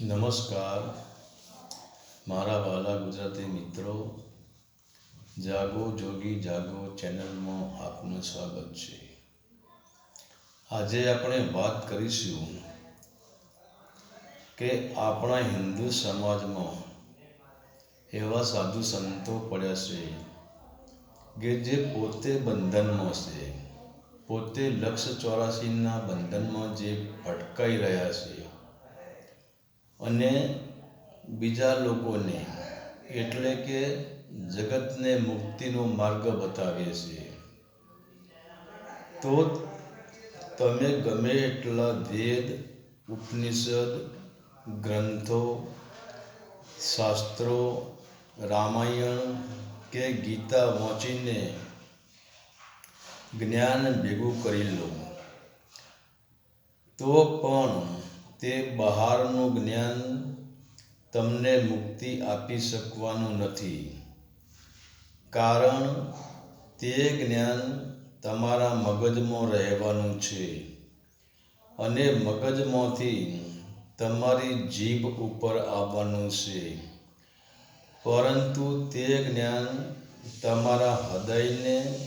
નમસ્કાર. મારા વાલા ગુજરાતી મિત્રો, જાગો જોગી જાગો ચેનલમાં આપનું સ્વાગત છે. આજે આપણે વાત કરીશું કે આપણા હિન્દુ સમાજમાં એવા સાધુ સંતો પડ્યા છે કે જે પોતે બંધનમાં છે, પોતે લક્ષ ચોરાસીના બંધનમાં જે ભટકાઈ રહ્યા છે. અને બીજા લોકોને એટલે કે જગતને મુક્તિનો માર્ગ બતાવે છે. તો તમે ગમે એટલા વેદ, ઉપનિષદ, ગ્રંથો, શાસ્ત્રો, રામાયણ કે ગીતા વાંચીને જ્ઞાન ભેગું કરી લો. તો પણ તે બહારનું જ્ઞાન તમને મુક્તિ આપી શકવાનું નથી. કારણ તે જ્ઞાન તમારા મગજમાં રહેવાનું છે અને મગજમાંથી તમારી જીભ ઉપર આવવાનું છે. પરંતુ તે જ્ઞાન તમારા હૃદયને,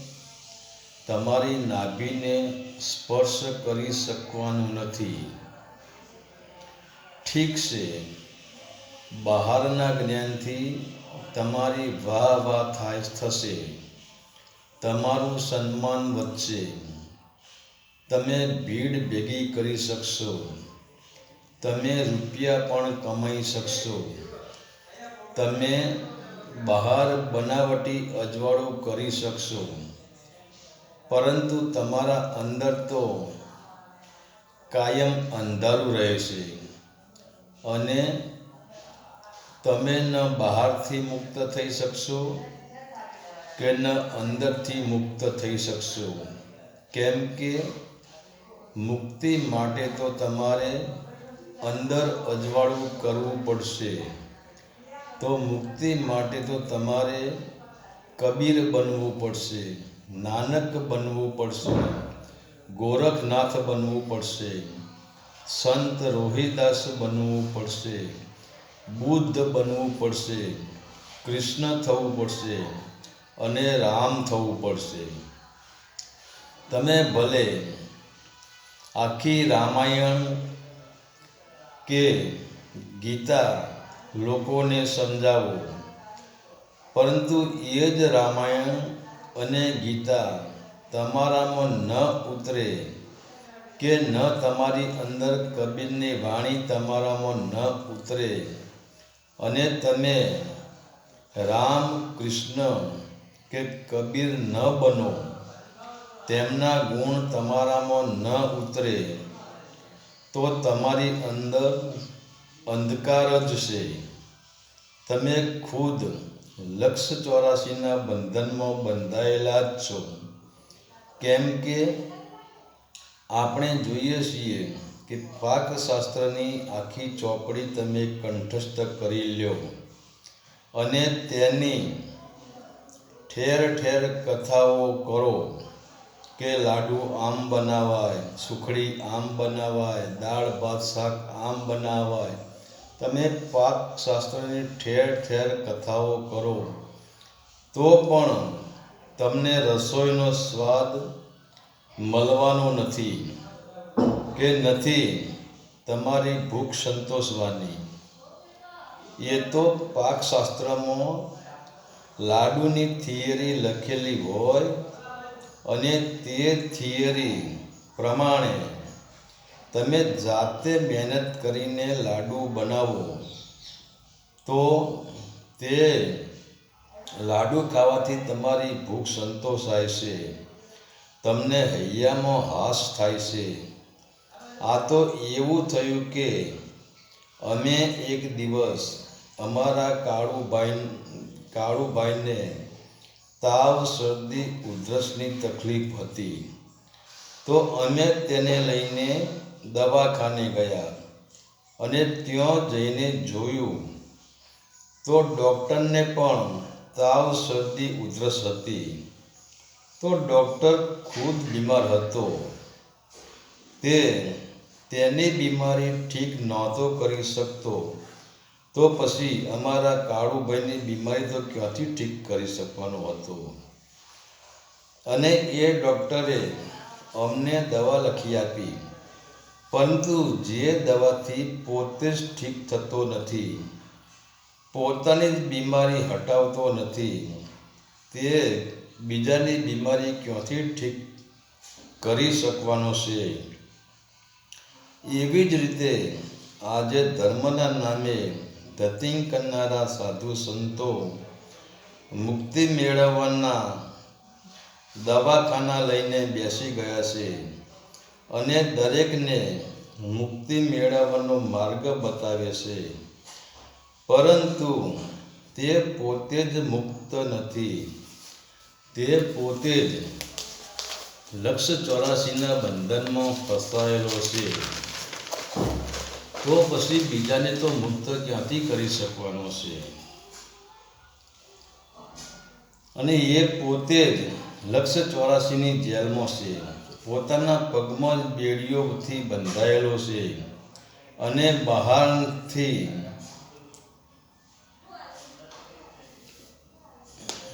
તમારી નાભીને સ્પર્શ કરી શકવાનું નથી. ઠીક છે. બહારના જ્ઞાનથી તમારી વાહ વાહ થાય થશે. તમારું સન્માન વધશે. તમે ભીડ ભેગી કરી શકશો. તમે રૂપિયા પણ કમાઈ શકશો. તમે બહાર બનાવટી અજવાળું કરી શકશો. પરંતુ તમારા અંદર તો કાયમ અંધારું રહેશે. અને તમે ન બહારથી મુક્ત થઈ શકશો કે ન અંદરથી મુક્ત થઈ શકશો. કેમ કે મુક્તિ માટે તો તમારે અંદર અજવાળું કરવું પડશે. તો મુક્તિ માટે તો તમારે કબીર બનવું પડશે, નાનક બનવું પડશે, ગોરખનાથ બનવું પડશે. સંત રોહિદાસ બનવું પડશે, બુદ્ધ બનવું પડશે, કૃષ્ણ થવું પડશે અને રામ થવું પડશે. તમે ભલે આખી રામાયણ કે ગીતા લોકોને સમજાવો, પરંતુ એ જ રામાયણ અને ગીતા તમારામાં ન ઉતરે. કે ન તમારી અંદર કબીરની વાણી તમારામાં ન ઉતરે અને તમે રામ કૃષ્ણ કે કબીર ન બનો, તેમના ગુણ તમારામાં ન ઉતરે, તો તમારી અંદર અંધકાર જ છે. તમે ખુદ લક્ષ ચોરાસીના બંધનમાં બંધાયેલા જ છો. કેમ કે આપણે જોઈએ છીએ કે પાકશાસ્ત્રની આખી ચોપડી તમે કંઠસ્થ કરી લ્યો. અને તેની ઠેર ઠેર કથાઓ કરો કે લાડુ આમ બનાવાય, સુખડી આમ બનાવાય, દાળ, ભાત, શાક આમ બનાવાય. તમે પાકશાસ્ત્રની ઠેર ઠેર કથાઓ કરો તો પણ તમને રસોઈનો સ્વાદ મળવાનો નથી કે નથી તમારી ભૂખ સંતોષવાની. એ તો પાકશાસ્ત્રમાં લાડુની થિયરી લખેલી હોય અને તે થિયરી પ્રમાણે તમે જાતે મહેનત કરીને લાડુ બનાવો, તો તે લાડુ ખાવાથી તમારી ભૂખ સંતોષાય છે. તમને હૈયામાં હાશ થાય છે. આ તો એવું થયું કે અમે એક દિવસ અમારા કાળુભાઈ, કાળુભાઈને તાવ, શરદી, ઉધરસની તકલીફ હતી. તો અમે તેને લઈને દવાખાને ગયા અને ત્યાં જઈને જોયું. તો ડૉક્ટરને પણ તાવ, શરદી, ઉધરસ હતી. તો ડૉક્ટર ખુદ બીમાર હતો. તે તેની બીમારી ઠીક નહોતો કરી શકતો. તો પછી અમારા કાળુભાઈની બીમારી તો ક્યાંથી ઠીક કરી શકવાનો હતો? અને એ ડૉક્ટરે અમને દવા લખી આપી. પરંતુ જે દવાથી પોતે જ ઠીક થતો નથી, પોતાની જ બીમારી હટાવતો નથી, તે બીજાની બીમારી ક્યાંથી ઠીક કરી શકવાનો છે? એવી જ રીતે આજે ધર્મના નામે ધતિંગ કરનારા સાધુ સંતો મુક્તિ મેળવવાના દવાખાના લઈને બેસી ગયા છે અને દરેકને મુક્તિ મેળવવાનો માર્ગ બતાવે છે. પરંતુ તે પોતે જ મુક્ત નથી. તે પોતે જ લક્ષ ચોરાસીના બંધનમાં ફસાયેલો છે. તો પછી બીજાને તો મુક્ત ક્યાંથી કરી શકવાનો છે? અને એ પોતે જ લક્ષ ચોરાસીની જેલમાં છે. પોતાના પગમાં બેડીઓથી બંધાયેલો છે. અને બહારથી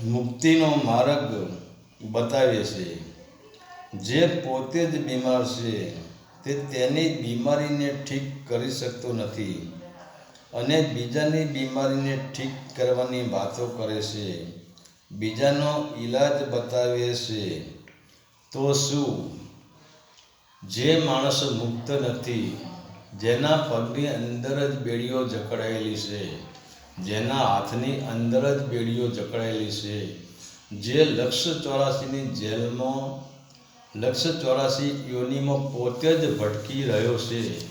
મુક્તિનો માર્ગ બતાવે છે. જે પોતે જ બીમાર છે, તે તેની બીમારીને ઠીક કરી શકતો નથી અને બીજાની બીમારીને ઠીક કરવાની વાતો કરે છે. બીજાનો ઈલાજ બતાવે છે. તો શું? જે માણસ મુક્ત નથી, જેના પગની અંદર જ બેડીઓ જકડાયેલી છે. જેના હાથની અંદર જ બેડીઓ જકડાયેલી છે. જે લક્ષ ચોરાસીની જેલમાં લક્ષ ચોરાસી યોનિમાં પોતે જ ભટકી રહ્યો છે.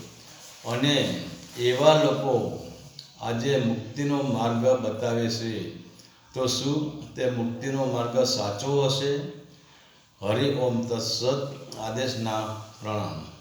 અને એવા લોકો આજે મુક્તિનો માર્ગ બતાવે છે. તો શું તે મુક્તિનો માર્ગ સાચો હશે? હરિ ઓમ તત્સત આદેશના પ્રણામ.